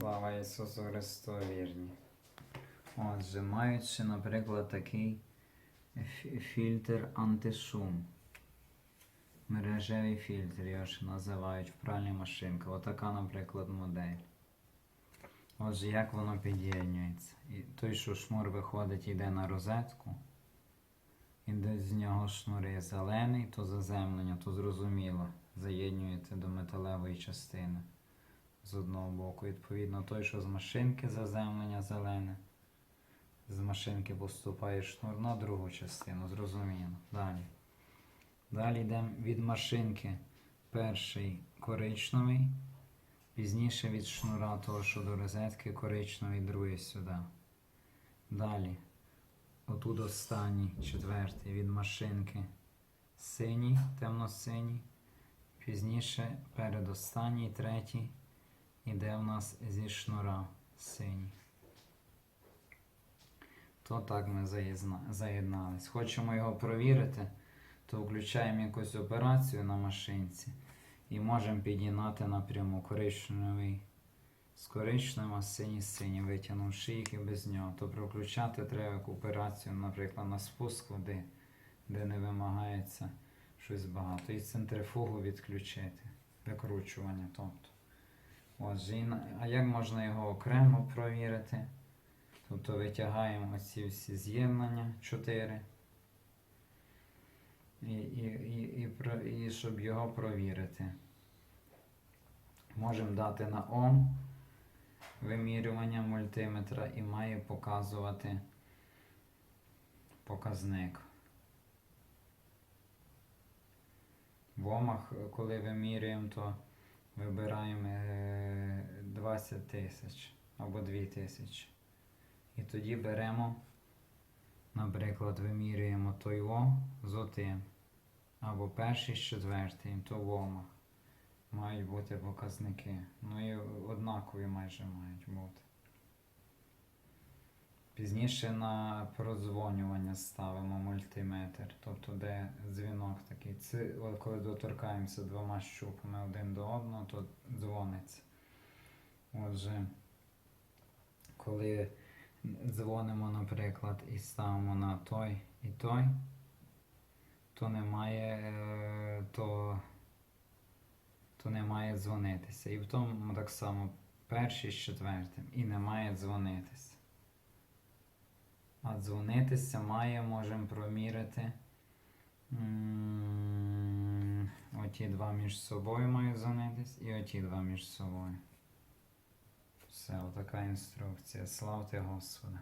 Слава Ісусу Христу, вірні. Отже, маючи, наприклад, такий фільтр антишум. Мережевий фільтр, його ще називають в пральній машинці. Отака, наприклад, модель. Отже, як воно під'єднується? І той, що шнур виходить, йде на розетку. Іде з нього шнури зелений, то заземлення, то зрозуміло. Заєднюєте до металевої частини з одного боку. Відповідно, той, що з машинки заземлення зелене, з машинки поступає шнур на другу частину, зрозуміло. Далі. Далі йдемо від машинки. Перший коричневий, пізніше від шнура того, що до розетки, коричневий, другий сюди. Далі. Отут останній, четвертий від машинки. Синій, темно-синій. Пізніше передостанній, третій. Іде в нас зі шнура синій. То так ми заєднались. Хочемо його провірити, то включаємо якусь операцію на машинці і можемо підігнати напряму коричневий з коричневим, а синій з синім, витягнувши їх і без нього. То проключати треба операцію, наприклад, на спуск води, де не вимагається щось багато. І центрифугу відключити, викручування. тобто. Отже, а як можна його окремо провірити? Тобто витягаємо оці всі з'єднання 4. І, і, і, і, і щоб його провірити. Можемо дати на Ом вимірювання мультиметра і має показувати показник. В омах, коли вимірюємо, то вибираємо е, 20 тисяч або 2 тисячі. І тоді беремо, наприклад, вимірюємо той О з отим. Або перший з четвертим, то в омах. Мають бути показники. Ну і однакові майже мають бути. Пізніше на продзвонювання ставимо мультиметр, тобто де дзвінок. Це, коли доторкаємося двома щупами один до одного, то дзвониться. Отже, коли дзвонимо, наприклад, і ставимо на той і той, то немає, е, то, то не має дзвонитися. І в тому так само перший з четвертим і не має дзвонитися. А дзвонитися має, можемо промірити. Оті два між собою мають дзвонитись і оті два між собою. Все, отака інструкція. Славте Господа.